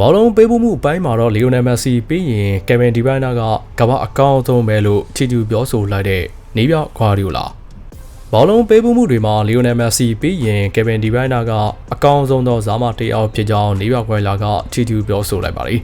ဘောလုံးပေးဖို့မှုအပိုင်းမှာတော့လီယိုနယ်မက်ဆီပြီးရင်ကယ်ဗင်ဒီဘိုင်နာကကမ္ဘာအကောင်းဆုံးပဲလို့ချီကျူပြောဆိုလိုက်တဲ့နေပြခွာရီယိုလာဘောလုံးပေးဖို့မှုတွေမှာလီယိုနယ်မက်ဆီပြီးရင်ကယ်ဗင်ဒီဘိုင်နာကအကောင်းဆုံးသောဇာမတစ်ယောက်ဖြစ်ကြောင်းနေပြခွာရီလာကချီကျူပြောဆိုလိုက်ပါတယ်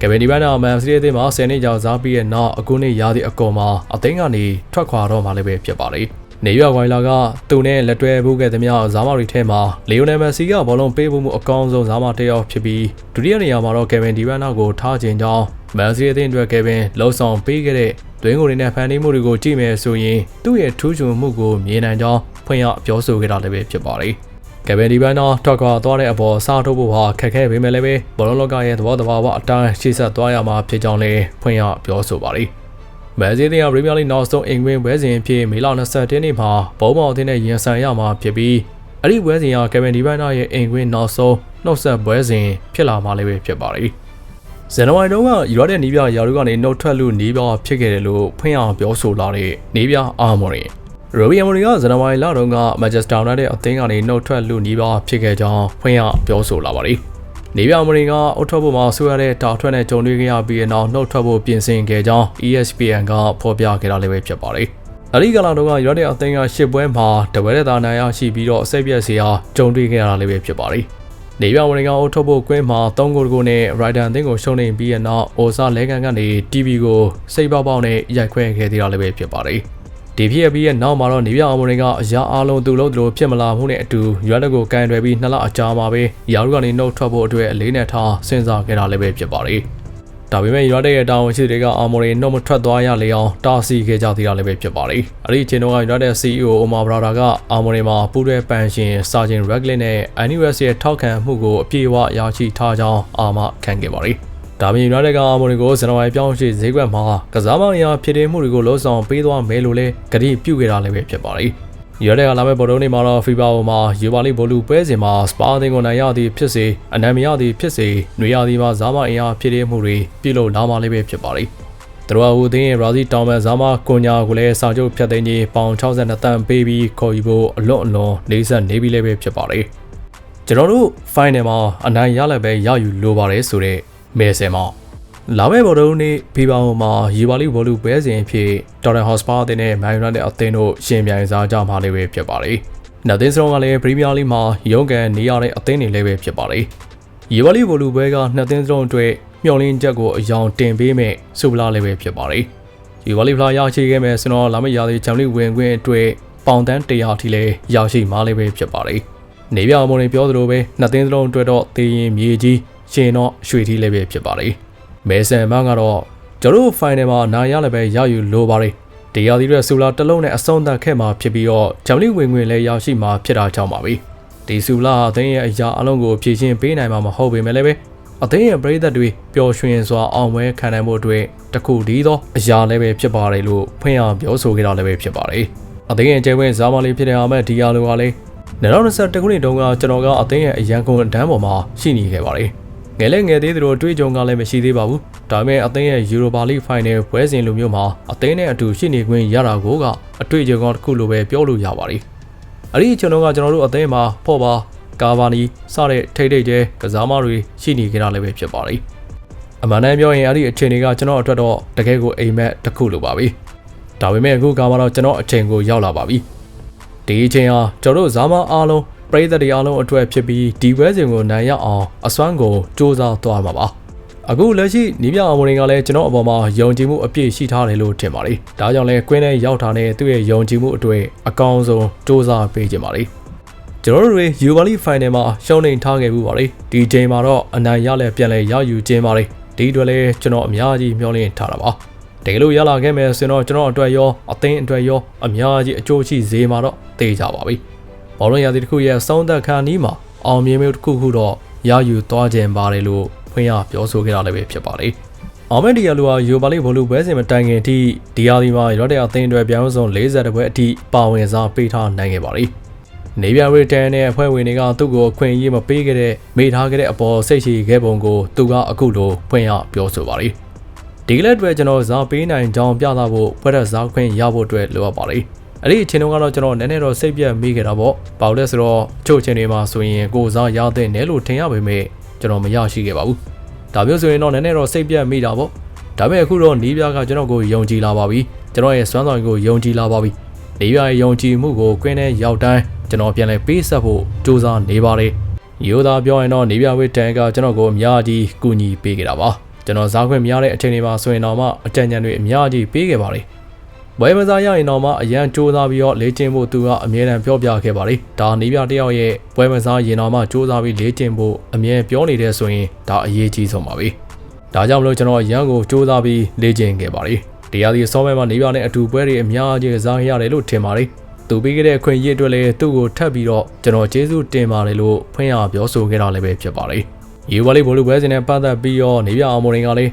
ကယ်ဗင်ဒီဘိုင်နာမန်စီးတီးအသင်းမှာ10နှစ်ကြာဇာပြီးရဲ့နောက်အခုနှစ်ရာသီအကုန်မှာအသင်းကနေထွက်ခွာတော့မှလည်းပဲဖြစ်ပါတယ် နေရွာဝိုင်လာကသူနဲ့လက်တွဲဖို့ခဲ့သမျှဇာမာတွေထဲမှာလီယိုနယ်မက်ဆီကဘောလုံးပေးဖို့မှုအကောင်းဆုံးဇာမာတစ်ယောက်ဖြစ်ပြီးဒုတိယနေရာမှာတော့ကယ်ဗင်ဒီဗန်နာကိုထားခြင်းကြောင့်မန်စီးတီးအသင်းအတွက်ကယ်ဗင်လှုပ်ဆောင်ပေးခဲ့တဲ့တွင်းကိုတွေနဲ့ဖန်တီးမှုတွေကိုကြည့်မယ်ဆိုရင်သူ့ရဲ့ထူးချွန်မှုကိုမြင်နိုင်ကြောင်းဖွင့်ရပြောဆိုခဲ့တာလည်းပဲဖြစ်ပါတယ်ကယ်ဗင်ဒီဗန်နာထွက်ခွာသွားတဲ့အပေါ်စားထုတ်ဖို့ဟာခက်ခဲပေမဲ့လည်းပဲဘောလုံးလောကရဲ့သဘောတဘာဝအတိုင်းရှေ့ဆက်သွားရမှာဖြစ်ကြောင်းလည်းဖွင့်ရပြောဆိုပါတယ် မန်စီးတီးကပရီးမီယာလိနောက်ဆုံးအင်္ဂလန်ပွဲစဉ်အဖြစ်မေလ20ရက်နေ့မှာဘုံမော်အသင်းနဲ့ရင်ဆိုင်ရမှာဖြစ်ပြီးအဲ့ဒီပွဲစဉ်ကကယ်ဗင်ဒီဘိုင်နာရဲ့အင်္ဂလန်နောက်ဆုံးနှုတ်ဆက်ပွဲစဉ်ဖြစ်လာမှလည်းပဲဖြစ်ပါတယ်။ဇန်နဝါရီတုန်းကယူရိုတဲ့နီးပြရာလူကနေနှုတ်ထွက်လို့နီးပြဖြစ်ခဲ့တယ်လို့ဖွင့်အောင်ပြောဆိုလာတဲ့နီးပြအာမော်ရီရိုဘီယမ်မိုရီကဇန်နဝါရီလတုန်းကမန်ချက်စတာယူနိုက်တက်အသင်းကနေနှုတ်ထွက်လို့နီးပြဖြစ်ခဲ့ကြောင်းဖွင့်အောင်ပြောဆိုလာပါတယ်။ နေပြမရင်ကအုတ်ထွက်ဖို့မှာဆိုရတဲ့တာထွက်နဲ့ကြုံတွေ့ခဲ့ရပြီးတဲ့နောက်နှုတ်ထွက်ဖို့ပြင်ဆင်ခဲ့ကြောင်း ESPN ကဖော်ပြခဲ့တာလည်းပဲဖြစ်ပါတယ်။အဲဒီကလာတော့ကရွက်တဲ့အသင်းကရှစ်ပွဲမှာတပွဲတဲ့သားနိုင်ရရှိပြီးတော့အစိပ်ပြက်စီအားကြုံတွေ့ခဲ့ရတာလည်းပဲဖြစ်ပါတယ်။နေပြမရင်ကအုတ်ထွက်ဖို့ကွင်းမှာ3ဂိုးကိုနဲ့ Rider အသင်းကိုရှုံးနေပြီးတဲ့နောက်အိုဆာလဲကန်ကနေ TV ကိုစိတ်ပေါက်ပေါက်နဲ့ရိုက်ခွဲခဲ့သေးတာလည်းပဲဖြစ်ပါတယ်။ ဒီဖြစ်ပြီးရဲ့နောက်မှာတော့နေပြအောင်မရင်ကအရာအလုံးသူလုံးသူလိုဖြစ်မလာမှုနဲ့အတူရွက်လက်ကိုကန်တွယ်ပြီးနှစ်လအကြာမှာပဲရာထူးကနေနှုတ်ထွက်ဖို့အတွက်အလေးနဲ့ထားစဉ်းစားခဲ့တာလည်းပဲဖြစ်ပါတယ်။ဒါပေမဲ့ရွက်တဲ့ရဲ့တာဝန်ရှိတွေကအာမော်ရီနှုတ်မထွက်သွားရလေအောင်တားဆီးခဲ့ကြသေးတာလည်းပဲဖြစ်ပါတယ်။အဲဒီအချိန်တုန်းကရွက်တဲ့ CEO အိုမာဘရာဒါကအာမော်ရီမှာပူးရဲပန်ရှင်စာဂျင်ရက်ဂလင်နဲ့ NUS ရဲ့ထောက်ခံမှုကိုအပြည့်အဝရရှိထားကြောင်းအာမခံခဲ့ပါတယ်။ ဒါပြင်ယူနိုက်တက်ကအာမော်နီကိုဇန်နဝါရီပြောင်းရွှေ့ဈေးကွက်မှာကစားမရာဖြစ်တဲ့မှုတွေကိုလှုံ့ဆော်ပေးသွားမယ်လို့လည်းကတိပြုခဲ့တာလည်းပဲဖြစ်ပါတယ်။ရတဲ့ကလာမဲ့ဘောလုံးတွေမှာတော့ဖီဘာဝမှာယူပါလီဘိုလူပွဲစဉ်မှာစပါအသင်းကိုနိုင်ရသည်ဖြစ်စေအနံမရသည်ဖြစ်စေຫນွေရသည်မှာဇာမအင်အားဖြစ်တဲ့မှုတွေပြုလုပ်လာမှလည်းပဲဖြစ်ပါတယ်။သူတို့အူသင်းရဲ့ဘရာဇီးတောင်မန်ဇာမကွန်ညာကိုလည်းစာချုပ်ဖြတ်သိမ်းကြီးပေါင်62တန်ပေးပြီးခေါ်ယူဖို့အလွန်အလွန်နေဆက်နေပြီလည်းပဲဖြစ်ပါတယ်။ကျွန်တော်တို့ final မှာအနိုင်ရလည်းပဲရယူလိုပါတယ်ဆိုတဲ့ မဲဆယ်မှာလာမယ့်ဘောလုံးနေ့ဖီဘာမှာရီဘာလီဘောလူပွဲစဉ်အဖြစ်တော်ရန်ဟော့စပါအသင်းနဲ့မန်ယူနိုက်တက်အသင်းတို့ရှင်ပြိုင်စားကြမှာလည်းပဲဖြစ်ပါတယ်။နောက်သင်းစလုံးကလည်းပရီးမီးယားလိမှာရုံးကန်နေရတဲ့အသင်းတွေလည်းပဲဖြစ်ပါတယ်။ရီဘာလီဘောလူပွဲကနှစ်သင်းစလုံးအတွက်မျှော်လင့်ချက်ကိုအယောင်တင်ပေးမဲ့စူပလာလည်းပဲဖြစ်ပါတယ်။ရီဘာလီဖလာရရှိခဲ့မဲ့စနော်လာမယ့်ရာသီချန်ပီယံဝင်ခွင့်အတွက်ပေါင်တန်း100ထိလည်းရရှိမှလည်းပဲဖြစ်ပါတယ်။နေပြအမုံတွေပြောသလိုပဲနှစ်သင်းစလုံးအတွက်တော့တေးရင်မြေကြီး ရှင်တော့ရွှေထီးလည်းပဲဖြစ်ပါတယ်။မဲဆန်မန်းကတော့ကျတို့ final မှာနာရလည်းပဲရယူလိုပါတယ်တရားသီးရဲ့ဆူလာတစ်လုံးနဲ့အဆုံးသတ်ခဲ့မှာဖြစ်ပြီးတော့ဂျမ်လီဝင်ငွေလည်းရရှိမှာဖြစ်တာကြောင့်ပါပဲဒီဆူလာအသင်းရဲ့အရာအလုံးကိုဖြည့်ရှင်းပေးနိုင်မှာမဟုတ်ပေမဲ့လည်းပဲအသင်းရဲ့ပရိသတ်တွေပျော်ရွှင်စွာအောင်ပွဲခံနိုင်မှုအတွက်တခုတည်းသောအရာလည်းပဲဖြစ်ပါတယ်လို့ဖွင့်အောင်ပြောဆိုခဲ့တာလည်းပဲဖြစ်ပါတယ်အသင်းရဲ့ကျဲဝဲဇာမလေးဖြစ်တဲ့အာမက်ဒီယာလိုကလည်း2021ခုနှစ်တုန်းကကျွန်တော်ကအသင်းရဲ့အရန်ကုန်အတန်းပေါ်မှာရှိနေခဲ့ပါတယ် ငယ်လည်းငယ်သေးသလိုတွေးကြုံကလည်းမရှိသေးပါဘူးဒါပေမဲ့အသင်းရဲ့ Europa League Final ပွဲစဉ်လိုမျိုးမှာအသင်းနဲ့အတူရှိနေခွင့်ရတာကိုကအတွေ့အကြုံကောင်းတစ်ခုလိုပဲပြောလို့ရပါတယ်အဲ့ဒီအချိန်တုန်းကကျွန်တော်တို့အသင်းမှာဖော့ပါကာဗာနီစတဲ့ထိတ်ထိတ်ကျဲကစားမတွေရှိနေကြတာလည်းပဲဖြစ်ပါတယ်အမှန်တမ်းပြောရင်အဲ့ဒီအချိန်တွေကကျွန်တော်အတွက်တော့တကယ်ကိုအိမ်မက်တစ်ခုလိုပါပဲဒါပေမဲ့အခုကမှတော့ကျွန်တော်အချိန်ကိုရောက်လာပါပြီဒီအချိန်ဟာကျွန်တော်တို့ဇာမအားလုံး ပရိသတ်တွေအားလုံးအတွက်ဖြစ်ပြီးဒီပွဲစဉ်ကိုနိုင်ရအောင်အစွမ်းကိုစူးစမ်းသွားမှာပါအခုလက်ရှိနီးပြအောင်မရင်ကလည်းကျွန်တော်အပေါ်မှာယုံကြည်မှုအပြည့်ရှိထားတယ်လို့ထင်ပါတယ်။ဒါကြောင့်လဲကွင်းထဲရောက်တာနဲ့သူ့ရဲ့ယုံကြည်မှုအတွေ့အကောင်းဆုံးစူးစမ်းပေးကြပါလိမ့်။ကျွန်တော်တို့တွေ Europa League Final မှာရှုံးနိမ်ထားခဲ့မှုပါလေ။ဒီချိန်မှာတော့အနိုင်ရလဲပြန်လဲရယူခြင်းပါလေ။ဒီအတွက်လဲကျွန်တော်အများကြီးမျှော်လင့်ထားတာပါ။တကယ်လို့ရလာခဲ့မယ်ဆိုရင်တော့ကျွန်တော်အတွက်ရောအသင်းအတွက်ရောအများကြီးအကျိုးရှိစေမှာတော့သိကြပါပြီ။ ဘောလုံးရာသီတစ်ခုရဲ့စောင်းသက်ခါနီးမှာအောင်မြင်မှုတစ်ခုခုတော့ရယူသွားခြင်းပါတယ်လို့ဖွင့်ရပြောဆိုခဲ့တာလည်းပဲဖြစ်ပါတယ်။အော်မက်ဒီယာလူဟာယူပါလိဘောလူပွဲစဉ်မတိုင်ခင်ထိဒီယာဒီမှာရော့တဲ့အသင်းတွေပြောင်းစုံ40ပွဲအထိပါဝင်စားပေးထားနိုင်ခဲ့ပါတယ်။နေပြရီတန်နဲ့အဖွဲ့ဝင်တွေကသူ့ကိုအခွင့်အရေးမပေးခဲ့တဲ့မိထားခဲ့တဲ့အပေါ်စိတ်ရှိခဲ့ပုံကိုသူကအခုလိုဖွင့်ရပြောဆိုပါတယ်။ဒီကလက်တွေကျွန်တော်ဇာပေးနိုင်ကြောင်းပြသဖို့ဖွဲ့ရဇာခွင့်ရဖို့အတွက်လိုအပ်ပါတယ်။ အဲ့ဒီအချိန်တုန်းကတော့ကျွန်တော်နည်းနည်းတော့စိတ်ပြတ်မိခဲ့တာပေါ့။ဘာလို့လဲဆိုတော့ချို့အချိန်တွေမှာဆိုရင်ကိုစားရတဲ့နဲလို့ထင်ရပေမဲ့ကျွန်တော်မရရှိခဲ့ပါဘူး။ဒါမျိုးဆိုရင်တော့နည်းနည်းတော့စိတ်ပြတ်မိတာပေါ့ဒါပေမဲ့အခုတော့နီးပြကကျွန်တော်ကိုယုံကြည်လာပါပြီကျွန်တော်ရဲ့စွမ်းဆောင်ကိုယုံကြည်လာပါပြီနီးပြရဲ့ယုံကြည်မှုကိုကွင်းနဲ့ရောက်တိုင်းကျွန်တော်ပြန်လဲပေးဆက်ဖို့စူးစမ်းနေပါတယ်ရိုးသားပြောရင်တော့နီးပြဝိတန်ကကျွန်တော်ကိုအများကြီးကူညီပေးခဲ့တာပါကျွန်တော်စားခွင့်မရတဲ့အချိန်တွေမှာဆိုရင်တော့မှအကြံဉာဏ်တွေအများကြီးပေးခဲ့ပါတယ် ဘွဲမစားရရင်တော့မှအရန်စူးစမ်းပြီးတော့လေ့ကျင့်ဖို့သူကအမြဲတမ်းပြောပြခဲ့ပါတယ်ဒါနီးပြတစ်ယောက်ရဲ့ဘွဲမစားရင်တော့မှစူးစမ်းပြီးလေ့ကျင့်ဖို့အမြဲပြောနေတဲ့ဆိုရင်ဒါအရေးကြီးဆုံးပါပဲဒါကြောင့်မလို့ကျွန်တော်ရန်ကိုစူးစမ်းပြီးလေ့ကျင့်ခဲ့ပါတယ်။တရားဒီဆောင်းမဲမှာနေပြနဲ့အတူပွဲတွေအများကြီးကစားခဲ့ရတယ်လို့ထင်ပါတယ်။သူပေးခဲ့တဲ့အခွင့်အရေးအတွက်လည်းသူ့ကိုထပ်ပြီးတော့ကျွန်တော်ကျေးဇူးတင်ပါတယ်လို့ဖွင့်ရပြောဆိုခဲ့တာလည်းပဲဖြစ်ပါတယ်။ရေဝါလေးဘောလုံးပွဲစဉ်နဲ့ပတ်သက်ပြီးတော့နေပြအောင်မရင်ကလည်း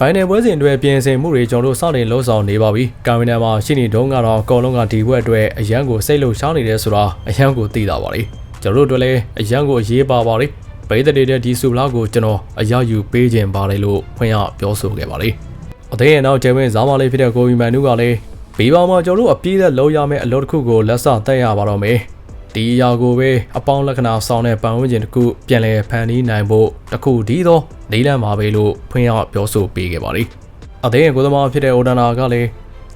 final ပွဲစဉ်အတွက်ပြင်ဆင်မှုတွေကျွန်တော်တို့စတင်လှုပ်ဆောင်နေပါပြီ။ကာမီနာမှာရှိနေတုန်းကတော့အကောင်လုံးကဒီဘွဲ့အတွက်အရန်ကိုစိတ်လှုပ်ရှားနေတယ်ဆိုတာအရန်ကိုသိတာပါလေ။ကျွန်တော်တို့အတွက်လည်းအရန်ကိုအရေးပါပါလေ။ပရိသတ်တွေတဲ့ဒီစုလားကိုကျွန်တော်အရောက်ယူပေးခြင်းပါတယ်လို့ဖွင့်ရပြောဆိုခဲ့ပါတယ်။အသေးရဲ့နောက်ကျဲဝင်းဇာမလေးဖြစ်တဲ့ကိုဗီမန်နူးကလည်းဘေးပေါင်းမှာကျွန်တော်တို့အပြည့်သက်လုံးရမယ့်အလုပ်တစ်ခုကိုလက်စတက်ရပါတော့မယ်။ဒီအရာကိုပဲအပေါင်းလက္ခဏာဆောင်တဲ့ပတ်ဝန်းကျင်တစ်ခုပြန်လည်ဖန်တီးနိုင်ဖို့တစ်ခုဒီသော နေလန့်ပါပဲလို့ဖွင့်ရပြောဆိုပေးခဲ့ပါတယ်။အသေးရဲ့ကိုသမားဖြစ်တဲ့အိုဒနာကလည်း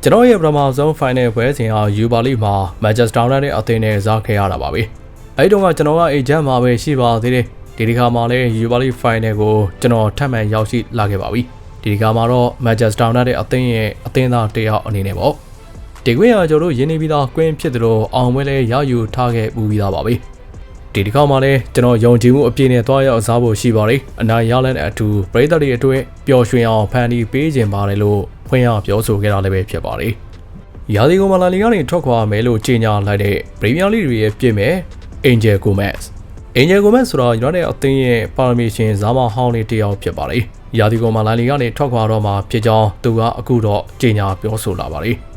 ကျွန်တော်ရဲ့ပထမဆုံး final ပွဲစဉ်ဟာယူပါလိမှာ Manchester United အသင်းနဲ့ဇာခဲ့ရတာပါပဲ။အဲဒီတော့ကကျွန်တော်က agent မှာပဲရှိပါသေးတယ်။ဒီဒီခါမှာလည်း Europa League Final ကိုကျွန်တော်ထပ်မံရောက်ရှိလာခဲ့ပါပြီ။ဒီဒီခါမှာတော့ Manchester United အသင်းရဲ့အသင်းသားတစ်ယောက်အနေနဲ့ပေါ့။ဒီကွင်းကကျွန်တော်တို့ရင်းနေပြီးသားကွင်းဖြစ်သလိုအောင်ပွဲလဲရယူထားခဲ့ပူပြီးသားပါပဲ။ ဒီဒီခါမှာလည်းကျွန်တော်ယုံကြည်မှုအပြည့်နဲ့တွားရောက်စားဖို့ရှိပါတယ်။အနာရလန်အတူပရိသတ်တွေအတွက်ပျော်ရွှင်အောင်ဖန်တီးပေးခြင်းပါတယ်လို့ဖွင့်ရပြောဆိုခဲ့တာလည်းပဲဖြစ်ပါတယ်။ရာသီကုန်မလာလီကနေထွက်ခွာမယ်လို့ကြေညာလိုက်တဲ့ပရီးမီးယားလိရဲ့ပြည့်မဲ့ Angel Gomez အင်ဂျယ်ဂိုမက်ဆိုတာယူနိုက်တက်အသင်းရဲ့ပါရမီရှင်ဇာမဟောင်းလေးတစ်ယောက်ဖြစ်ပါတယ်။ရာသီကုန်မှာလိုင်လီကနေထွက်ခွာတော့မှာဖြစ်ကြောင်းသူကအခုတော့ကြေညာပြောဆိုလာပါတယ်။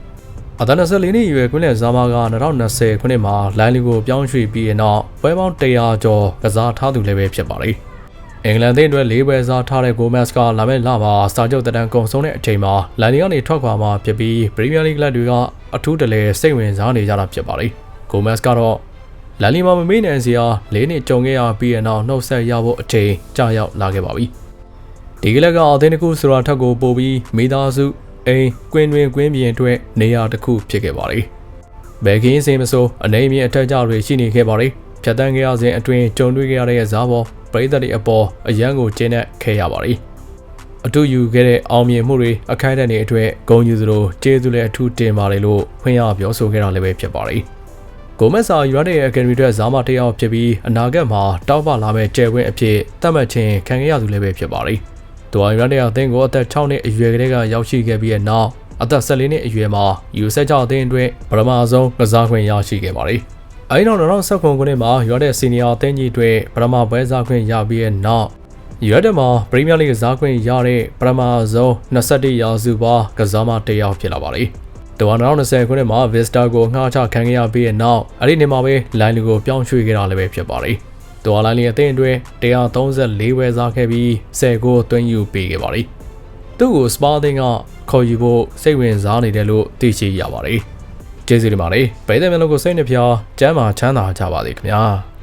အသက်24နှစ်အရွယ်ကွင်းလက်ဇာမက2020ခုနှစ်မှာလိုင်လီကိုပြောင်းရွှေ့ပြီးနောက်ပွဲပေါင်း100ကျော်ကစားထားသူလည်းပဲဖြစ်ပါတယ်။အင်္ဂလန်သင်းအတွက်၄ပွဲစားထားတဲ့ဂိုမက်စ်ကလာမယ့်လမှာစာချုပ်တန်းကုံဆုံးတဲ့အချိန်မှာလိုင်လီကနေထွက်ခွာမှာဖြစ်ပြီးပရီးမီးယားလိဂ်ကလပ်တွေကအထူးတလဲစိတ်ဝင်စားနေကြတာဖြစ်ပါတယ်။ဂိုမက်စ်ကတော့လာလီမာမမေးနိုင်စရာ၄နှစ်ကြုံခဲ့ရပြီးတဲ့နောက်နှုတ်ဆက်ရဖို့အချိန်ကြာရောက်လာခဲ့ပါပြီ။ဒီကလကအသင်းတစ်ခုဆိုတာထက်ကိုပိုပြီးမိသားစု အိမ်ကွင်းတွင်ကွင်းပြင်အတွက်နေရာတစ်ခုဖြစ်ခဲ့ပါလေ။ဘယ်ကင်းစင်မဆိုအနေအမြင့်အထက်ကျတွေရှိနေခဲ့ပါလေ။ဖြတ်တန်းခဲ့ရစဉ်အတွင်းကြုံတွေ့ခဲ့ရတဲ့ဇာဘောပရိသတ်တွေအပေါ်အရန်ကိုကျင်းတဲ့ခဲ့ရပါလေ။အတူယူခဲ့တဲ့အောင်မြင်မှုတွေအခိုက်အတန့်တွေအတွက်ဂုဏ်ယူသလိုကျေးဇူးလည်းအထူးတင်ပါတယ်လို့ဖွင့်ရပြောဆိုခဲ့တာလည်းပဲဖြစ်ပါတယ်။ဂိုမက်ဆာယူနိုက်တက်ရဲ့အကယ်ဒမီအတွက်ဇာမတစ်ယောက်ဖြစ်ပြီးအနာဂတ်မှာတောက်ပလာမဲ့ကျယ်ဝင်းအဖြစ်သတ်မှတ်ခြင်းခံခဲ့ရသူလည်းပဲဖြစ်ပါတယ်။ သူဟာယူနိုက်တက်အသင်းကိုအသက်6နှစ်အရွယ်ကလေးကရောက်ရှိခဲ့ပြီးတဲ့နောက်အသက်14နှစ်အရွယ်မှာယူဆက်ကြောက်အသင်းအတွက်ပထမဆုံးကစားခွင့်ရရှိခဲ့ပါတယ်။အဲဒီနောက်2019ခုနှစ်မှာယူနိုက်တက်စီနီယာအသင်းကြီးအတွက်ပထမပွဲစားခွင့်ရပြီးတဲ့နောက်ယူရိုက်တက်မှာပရီးမီးယားလိဂ်ကစားခွင့်ရတဲ့ပထမဆုံး21ရာစုပါကစားမတစ်ယောက်ဖြစ်လာပါတယ်။သူက2020ခုနှစ်မှာ Vista ကိုငှားချခံခဲ့ရပြီးတဲ့နောက်အဲ့ဒီနှစ်မှာပဲ line လူကိုပြောင်းရွှေ့ခဲ့တာလည်းပဲဖြစ်ပါတယ်။ သူက line လီအသင်းအတွင်း134ဝယ်စားခဲ့ပြီး10ကိုသွင်းယူပေးခဲ့ပါတယ်။သူ့ကို Spa အသင်းကခေါ်ယူဖို့စိတ်ဝင်စားနေတယ်လို့သိရှိရပါတယ်။ကျေးဇူးတင်ပါတယ်။ဗိုက်တဲ့မျိုးလုံးကိုစိတ်နှပြကျမ်းမာချမ်းသာကြပါစေခင်ဗျာ။